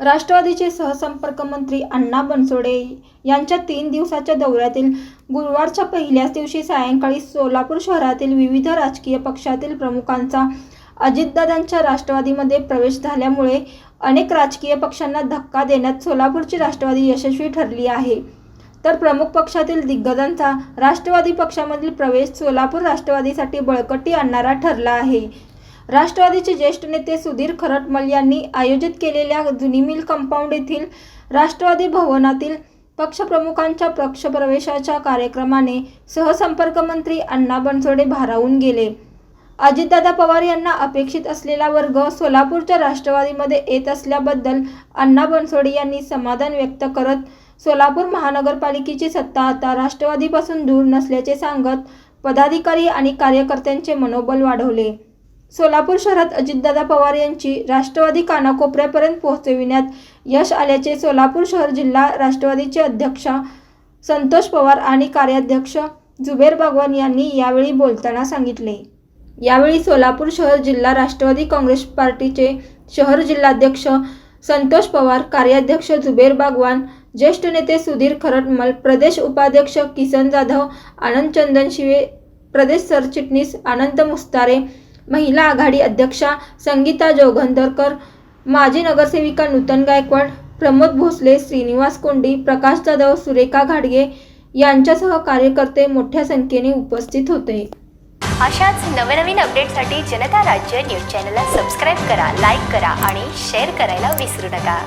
राष्ट्रवादीचे सहसंपर्क मंत्री अण्णा बनसोडे यांच्या तीन दिवसाच्या दौऱ्यातील गुरुवारच्या पहिल्याच दिवशी सायंकाळी सोलापूर शहरातील विविध राजकीय पक्षातील प्रमुखांचा अजितदादांच्या राष्ट्रवादीमध्ये प्रवेश झाल्यामुळे अनेक राजकीय पक्षांना धक्का देण्यात सोलापूरची राष्ट्रवादी यशस्वी ठरली आहे. तर प्रमुख पक्षातील दिग्गजांचा राष्ट्रवादी पक्षामधील प्रवेश सोलापूर राष्ट्रवादीसाठी बळकटी आणणारा ठरला आहे. राष्ट्रवादीचे ज्येष्ठ नेते सुधीर खरटमल यांनी आयोजित केलेल्या जुनी मिल कंपाऊंड येथील राष्ट्रवादी भवनातील पक्षप्रमुखांच्या पक्षप्रवेशाच्या कार्यक्रमाने सहसंपर्क मंत्री अण्णा बनसोडे भारावून गेले. अजितदादा पवार यांना अपेक्षित असलेला वर्ग सोलापूरच्या राष्ट्रवादीमध्ये येत असल्याबद्दल अण्णा बनसोडे यांनी समाधान व्यक्त करत सोलापूर महानगरपालिकेची सत्ता आता राष्ट्रवादीपासून दूर नसल्याचे सांगत पदाधिकारी आणि कार्यकर्त्यांचे मनोबल वाढवले. सोलापूर शहरात अजितदादा पवार यांची राष्ट्रवादी कानाकोपऱ्यापर्यंत पोहोचविण्यात यश आल्याचे सोलापूर शहर जिल्हा राष्ट्रवादीचे अध्यक्ष संतोष पवार आणि कार्याध्यक्ष जुबेर बागवान यांनी यावेळी बोलताना सांगितले. यावेळी सोलापूर शहर जिल्हा राष्ट्रवादी काँग्रेस पार्टीचे शहर जिल्हाध्यक्ष संतोष पवार कार्याध्यक्ष जुबेर बागवान ज्येष्ठ नेते सुधीर खरटमल प्रदेश उपाध्यक्ष किसन जाधव आनंद चंदनशिवे प्रदेश सरचिटणीस अनंत मुस्तारे महिला आघाडी अध्यक्षा संगीता जोगंदरकर माजी नगरसेविका नूतन गायकवाड प्रमोद भोसले श्रीनिवास कोंडी प्रकाश जाधव सुरेखा घाडगे यांच्यासह कार्यकर्ते मोठ्या संख्येने उपस्थित होते. अशाच नवनवीन अपडेटसाठी जनता राज्य न्यूज चॅनलला सबस्क्राईब करा लाईक करा आणि शेअर करायला विसरू नका.